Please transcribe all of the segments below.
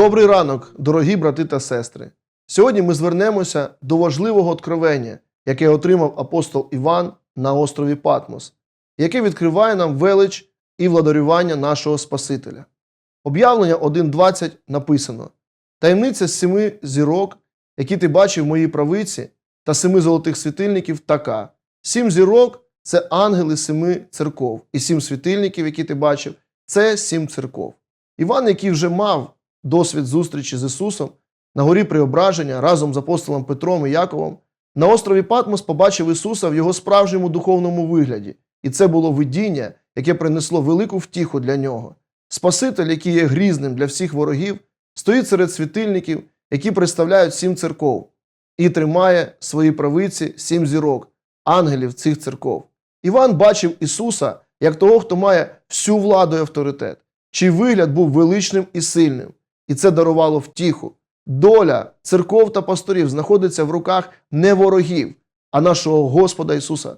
Добрий ранок, дорогі брати та сестри. Сьогодні ми звернемося до важливого откровення, яке отримав апостол Іван на острові Патмос, яке відкриває нам велич і владарювання нашого Спасителя. Об'явлення 1.20 написано: Таємниця семи зірок, які ти бачив в моїй правиці, та семи золотих світильників така. Сім зірок це ангели семи церков, і сім світильників, які ти бачив, це сім церков. Іван, який вже мав досвід зустрічі з Ісусом на горі Преображення разом з апостолом Петром і Яковом, на острові Патмос побачив Ісуса в його справжньому духовному вигляді, і це було видіння, яке принесло велику втіху для нього. Спаситель, який є грізним для всіх ворогів, стоїть серед світильників, які представляють сім церков, і тримає в своїй правиці сім зірок, ангелів цих церков. Іван бачив Ісуса як того, хто має всю владу і авторитет, чий вигляд був величним і сильним, і це дарувало втіху. Доля церков та пасторів знаходиться в руках не ворогів, а нашого Господа Ісуса.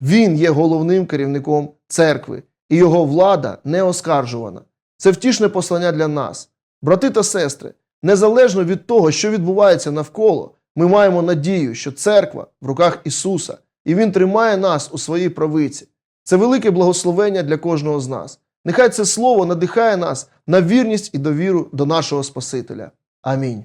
Він є головним керівником церкви, і його влада не оскаржувана. Це втішне послання для нас. Брати та сестри, незалежно від того, що відбувається навколо, ми маємо надію, що церква в руках Ісуса, і Він тримає нас у своїй правиці. Це велике благословення для кожного з нас. Нехай це слово надихає нас на вірність і довіру до нашого Спасителя. Амінь.